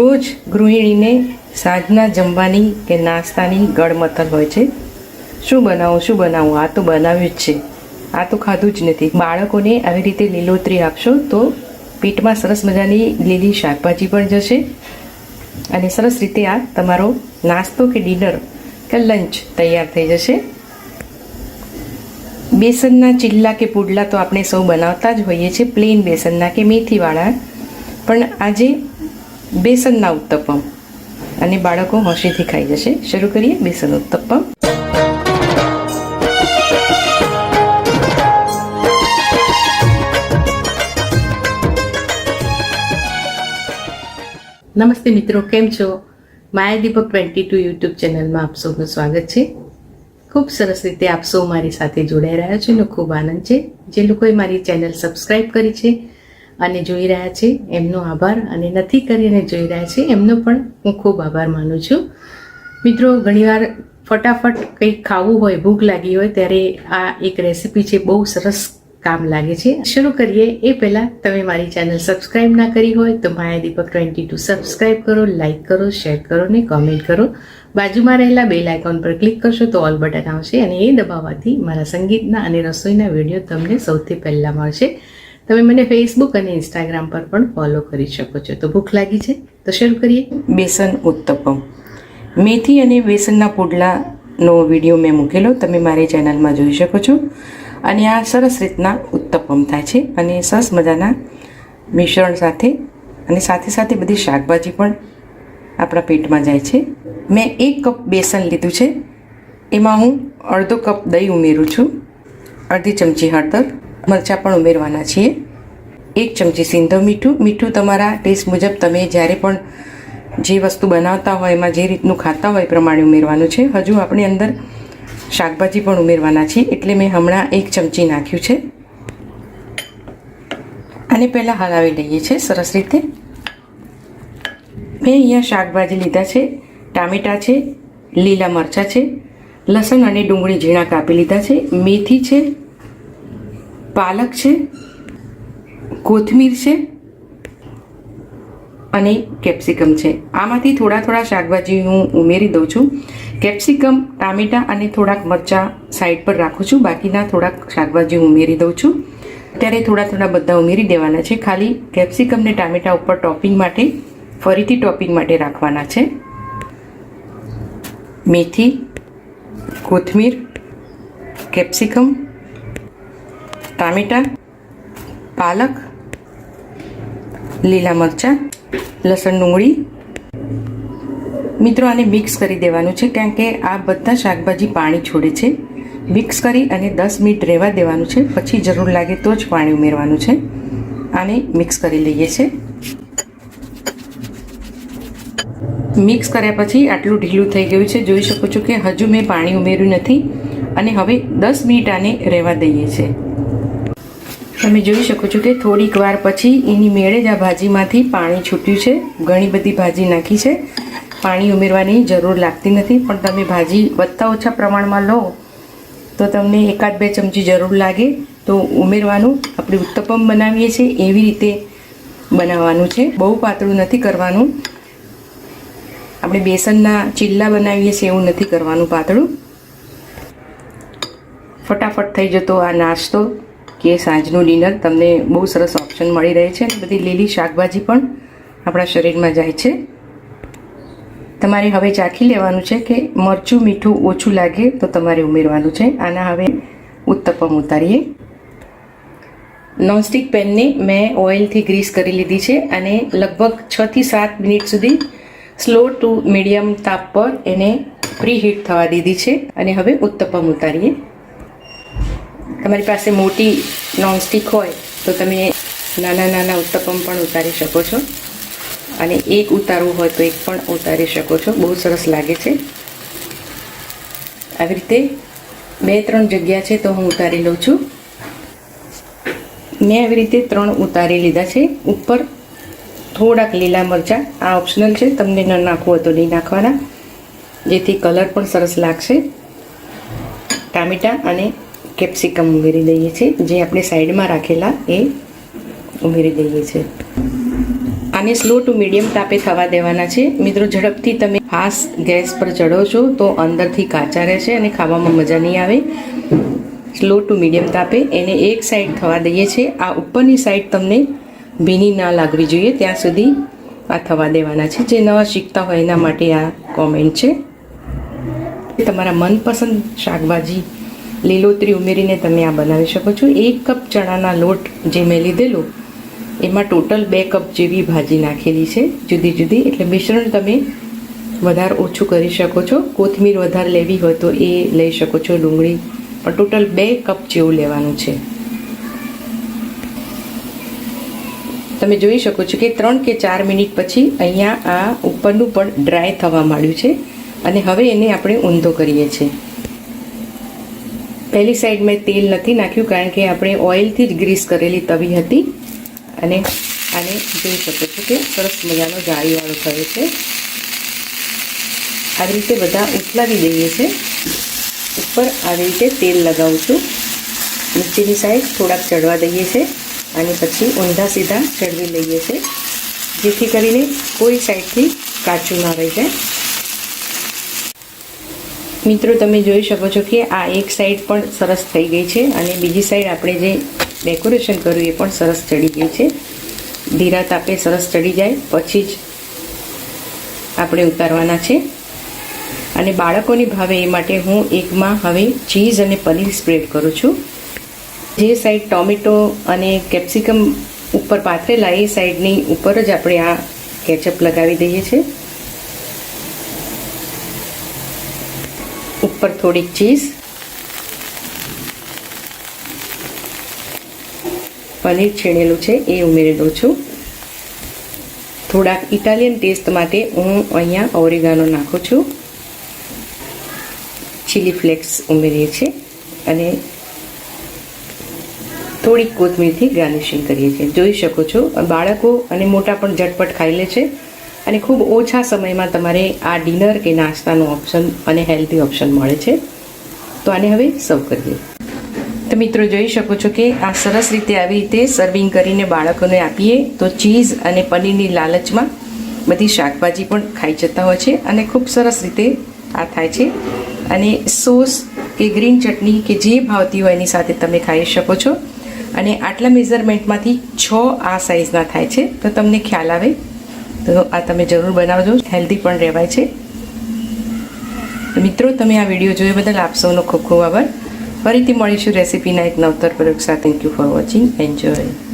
રોજ ગૃહિણીને સાંજના જમવાની કે નાસ્તાની ગળમથલ હોય છે. શું બનાવું શું બનાવું? આ તો બનાવ્યું જ છે. આ તો ખાધું જ નથી. બાળકોને આવી રીતે લીલોતરી આપશો તો પેટમાં સરસ મજાની લીલી શાકભાજી પણ જશે. અને સરસ રીતે આ તમારો નાસ્તો કે ડિનર કે લંચ તૈયાર થઈ જશે. બેસનના ચીલ્લા કે પુડલા તો આપણે સૌ બનાવતા જ હોઈએ છીએ, પ્લેન બેસનના કે મેથીવાળા. પણ આજે બેસનના ઉત્તપમ. અને બાળકો હોશીથી ખાઈ જશે. શરૂ કરીએ બેસન ઉત્તપમ. નમસ્તે મિત્રો, કેમ છો? Maya Deepak twenty two YouTube ચેનલમાં આપ સૌનું સ્વાગત છે. ખૂબ સરસ રીતે આપ સૌ મારી સાથે જોડાઈ રહ્યા છો એનો ખૂબ આનંદ છે. જે લોકોએ મારી ચેનલ સબસ્ક્રાઈબ કરી છે અને જોઈ રહ્યા છે, એમનો આભાર અને નથી કરી અને જોઈ રહ્યા છે, એમનો પણ હું ખૂબ આભાર માનું છું. મિત્રો, ઘણીવાર ફટાફટ કંઈક ખાવું હોય, ભૂખ લાગી હોય, ત્યારે આ એક રેસીપી છે, બહુ સરસ કામ લાગે છે. શરૂ કરીએ, એ પહેલાં તમે મારી ચેનલ સબસ્ક્રાઇબ ના કરી હોય, તો Maya Deepak twenty two subscribe કરો, લાઇક કરો, શેર કરો ને કોમેન્ટ કરો. બાજુમાં રહેલા બેલ આઇકોન પર ક્લિક કરશો, તો ઓલ બટન આવશે અને એ દબાવવાથી મારા સંગીતના અને રસોઈના વીડિયો તમને સૌથી પહેલાં મળશે. તમે મને ફેસબુક અને ઇન્સ્ટાગ્રામ પર પણ ફોલો કરી શકો છો. તો ભૂખ લાગી છે? તો શરૂ કરીએ. બેસન ઉત્તપમ. મેથી અને બેસનના પુડલાનો વીડિયો મેં મૂકેલો. તમે મારી ચેનલમાં જોઈ શકો છો. અને આ સરસ રીતના ઉત્તપમ થાય છે અને સરસ મજાના મિશ્રણ સાથે અને સાથે સાથે બધી શાકભાજી પણ આપણા પેટમાં જાય છે. મેં એક કપ બેસન લીધું છે. એમાં હું અડધો કપ દહીં ઉમેરું છું. અડધી ચમચી હળદર. મરચાં પણ ઉમેરવાના છીએ. એક ચમચી સિંધો મીઠું. મીઠું તમારા ટેસ્ટ મુજબ તમે જ્યારે પણ જે વસ્તુ બનાવતા હોય, એમાં જે રીતનું ખાતા હોય પ્રમાણે ઉમેરવાનું છે. હજુ આપણે અંદર શાકભાજી પણ ઉમેરવાના છે એટલે મેં હમણાં એક ચમચી નાખ્યું છે. અને પહેલાં હલાવી લઈએ છીએ, સરસ રીતે. મેં અહીંયા શાકભાજી લીધા છે, ટામેટાં છે, લીલા મરચાં છે, લસણ અને ડુંગળી ઝીણા કાપી લીધા છે. મેથી છે પાલક છે, કોથમીર છે અને કેપ્સિકમ છે. આમાંથી થોડા થોડા શાકભાજી હું ઉમેરી દઉં છું. કેપ્સિકમ, ટામેટાં અને થોડાક મરચાં સાઈડ પર રાખું છું. બાકીના થોડાક શાકભાજી ઉમેરી દઉં છું. ત્યારે થોડા થોડા બધા ઉમેરી દેવાના છે. ખાલી કેપ્સિકમ ને ટામેટાં ઉપર ટોપિંગ માટે, ફરીથી ટોપિંગ માટે રાખવાના છે. મેથી, કોથમીર, કેપ્સિકમ ટામેટાં, પાલક, લીલા મરચાં, લસણ ડુંગળી. મિત્રો, આને મિક્સ કરી દેવાનું છે કારણ કે આ બધા શાકભાજી પાણી છોડે છે. મિક્સ કરી અને દસ મિનિટ રહેવા દેવાનું છે. પછી જરૂર લાગે તો જ પાણી ઉમેરવાનું છે. આને મિક્સ કરી લઈએ છીએ મિક્સ કર્યા પછી આટલું ઢીલું થઈ ગયું છે. જોઈ શકો છો કે હજુ મેં પાણી ઉમેર્યું નથી. અને હવે દસ મિનિટ આને રહેવા દઈએ છે. તમે જોઈ શકો છો કે થોડીક વાર પછી એની મેળે જ આ ભાજીમાંથી પાણી છૂટ્યું છે. ઘણી બધી ભાજી નાખી છે. પાણી ઉમેરવાની જરૂર લાગતી નથી, પણ તમે ભાજી વધતા ઓછા પ્રમાણમાં લો, તો તમને એકાદ બે ચમચી જરૂર લાગે. તો ઉમેરવાનું આપણે ઉત્તપમ બનાવીએ છીએ, એવી રીતે બનાવવાનું છે. બહુ પાતળું નથી કરવાનું. આપણે બેસનના ચીલ્લા બનાવીએ છીએ, એવું નથી કરવાનું પાતળું. ફટાફટ થઈ જતો આ નાસ્તો. કે સાંજનું ડિનર તમને બહુ સરસ ઓપ્શન મળી રહે છે. અને બધી લીલી શાકભાજી પણ આપણા શરીરમાં જાય છે. તમારે હવે ચાખી લેવાનું છે કે મરચું મીઠું ઓછું લાગે તો તમારે ઉમેરવાનું છે. આના હવે ઉત્તપમ ઉતારીએ. નોનસ્ટિક પેનને મેં ઓઇલથી ગ્રીસ કરી લીધી છે અને લગભગ છથી સાત મિનિટ સુધી સ્લો ટુ મીડિયમ તાપ પર એને પ્રી હીટ થવા દીધી છે. અને હવે ઉત્તપમ ઉતારીએ. તમારી પાસે મોટી નોનસ્ટિક હોય, તો તમે નાના નાના ઉત્તપમ પણ ઉતારી શકો છો. અને એક ઉતારવું હોય તો એક પણ ઉતારી શકો છો. બહુ સરસ લાગે છે. આવી રીતે બે ત્રણ જગ્યા છે તો હું ઉતારી લઉં છું. મેં આવી રીતે ત્રણ ઉતારી લીધા છે. ઉપર થોડાક લીલા મરચાં. આ ઓપ્શનલ છે. તમને ન નાખવું હોય તો નહીં નાખવાના. જેથી કલર પણ સરસ લાગશે. ટામેટાં અને કેપ્સિકમ ઉમેરી દઈએ છીએ. જે આપણે સાઈડમાં રાખેલા એ ઉમેરી દઈએ છીએ. આને સ્લો ટુ મીડિયમ તાપે થવા દેવાના છે. મિત્રો, ઝડપથી તમે ફાસ્ટ ગેસ પર ચડો છો તો અંદરથી કાચા રહેશે અને ખાવામાં મજા નહીં આવે. સ્લો ટુ મીડિયમ તાપે એને એક સાઈડ થવા દઈએ છીએ. આ ઉપરની સાઈડ તમને ભીની ના લાગવી જોઈએ. ત્યાં સુધી આ થવા દેવાના છે. જે નવા શીખતા હોય એના માટે આ કોમેન્ટ છે. તમારા મનપસંદ શાકભાજી લીલોતરી ઉમેરીને તમે આ બનાવી શકો છો. એક કપ ચણાના લોટ જે મેં લીધેલો, એમાં ટોટલ બે કપ જેવી ભાજી નાખેલી છે, જુદી જુદી. એટલે મિશ્રણ તમે વધારે ઓછું કરી શકો છો. કોથમીર વધારે લેવી હોય તો એ લઈ શકો છો ડુંગળી. પણ ટોટલ બે કપ જેવું લેવાનું છે. તમે જોઈ શકો છો કે ત્રણ કે ચાર મિનિટ પછી અહીંયા આ ઉપરનું પણ ડ્રાય થવા માંડ્યું છે. અને હવે એને આપણે ઊંધો કરીએ છીએ. પહેલી સાઈડ મેં તેલ નથી નાખ્યું કારણ કે આપણે ઓઇલથી જ ગ્રીસ કરેલી તવી હતી. અને આને જોઈ શકો છો કે સરસ મજાનો જાળીવાળો થયો છે. આવી રીતે બધા ઉથલાવી દઈએ છે. ઉપર આવી રીતે તેલ લગાવું છું નીચેની સાઈડ થોડાક ચડવા દઈએ છે અને પછી ઊંધા સીધા ચડવી લઈએ છે. જેથી કરીને કોઈ સાઈડથી કાચું ના રહી જાય. મિત્રો, તમે જોઈ શકો છો કે આ એક સાઈડ પણ સરસ થઈ ગઈ છે અને બીજી સાઈડ આપણે જે ડેકોરેશન કર્યું એ પણ સરસ ચડી ગઈ છે. ધીરા તાપે સરસ ચડી જાય, પછી જ આપણે ઉતારવાના છે. અને બાળકોની ભાવે એ માટે હું એકમાં હવે ચીઝ અને પનીર સ્પ્રેડ કરું છું. જે સાઈડ ટોમેટો અને કેપ્સિકમ ઉપર પાથરેલા એ સાઈડની ઉપર જ આપણે આ કેચઅપ લગાવી દઈએ છીએ. ઉપર થોડીક ચીઝ. પનીર છીણેલું છે, એ ઉમેરી દઉં છું. થોડાક ઇટાલિયન ટેસ્ટ માટે હું અહીંયા ઓરેગાનો નાખું છું. ચીલી ફ્લેક્સ ઉમેરીએ છીએ અને થોડીક કોથમીરથી ગાર્નિશિંગ કરીએ છીએ. જોઈ શકો છો, બાળકો અને મોટા પણ ઝટપટ ખાઈ લે છે. અને ખૂબ ઓછા સમયમાં તમારે આ ડિનર કે નાસ્તાનું ઓપ્શન અને હેલ્ધી ઓપ્શન મળે છે. તો આને હવે સર્વ કરીએ. તો મિત્રો જોઈ શકો છો કે આ સરસ રીતે આવી રીતે સર્વિંગ કરીને બાળકોને આપીએ તો ચીઝ અને પનીરની લાલચમાં બધી શાકભાજી પણ ખાઈ જતા હોય છે અને ખૂબ સરસ રીતે આ થાય છે. અને સોસ કે ગ્રીન ચટણી કે જે ભાવતી હોય એની સાથે તમે ખાઈ શકો છો. અને આટલા મેઝરમેન્ટમાંથી છ આ સાઇઝના થાય છે. તો તમને ખ્યાલ આવે તો આ તમે જરૂર બનાવજો. હેલ્ધી પણ રહેવાય છે. મિત્રો, તમે આ વીડિયો જોયો બદલ આપ સૌનો ખૂબ ખૂબ આભાર. ફરીથી મળીશું રેસીપીના એક નવતર પ્રયોગ સાથે. Thank you for watching enjoy